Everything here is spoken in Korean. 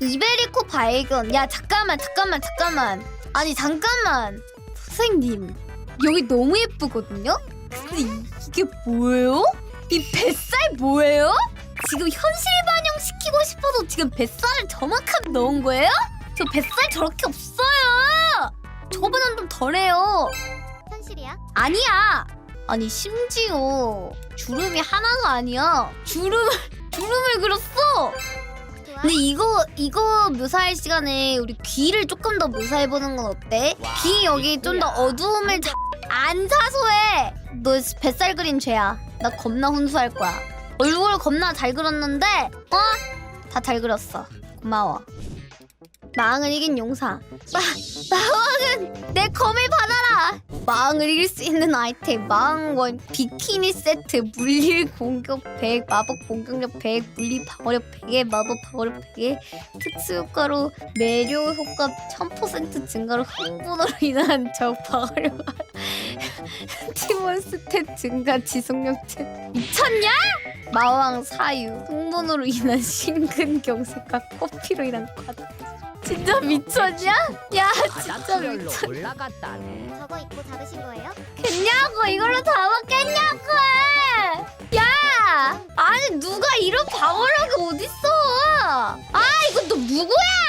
이베리코 발견. 야 잠깐만 잠깐만 잠깐만. 아니 잠깐만. 선생님 여기 너무 예쁘거든요. 근데 이- 이게 뭐예요? 이 뱃살 뭐예요? 지금 현실 반영 시키고 싶어서 지금 뱃살을 저만큼 넣은 거예요? 저 뱃살 저렇게 없어요. 저보단 좀 덜해요. 현실이야? 아니야. 아니 심지어 주름이 하나가 아니야. 주름을 주름을 그렸어. 근데 이거 이거 묘사할 시간에 우리 귀를 조금 더 묘사해 보는 건 어때? 귀 여기 좀 더 어두움을 자- 안 사소해. 너 뱃살 그린 죄야. 나 겁나 훈수할 거야. 얼굴 겁나 잘 그렸는데 어? 다 잘 그렸어. 고마워. 마왕을 이긴 용사. 마, 마왕은 내 검을 마왕을 이길 수 있는 아이템 마왕원 비키니 세트 물릴 공격 100 마법 공격력 100 물리 방어력 100에 마법 방어력 100에 특수 효과로 매료 효과 1000% 증가로 흥분으로 인한 적 방어력 팀원 스탯 증가 지속력 제 미쳤냐? 마왕 사유 흥분으로 인한 심근경색과 코피로 인한 과다 진짜 미쳤냐? 야 진짜 바닥별로 미쳤 올라갔다네. 저거 입고 잡으신 거예요? 겠냐고 이걸로 다 먹겠냐고 야 아니 누가 이런 방어력이 어딨어 아 이거 너 누구야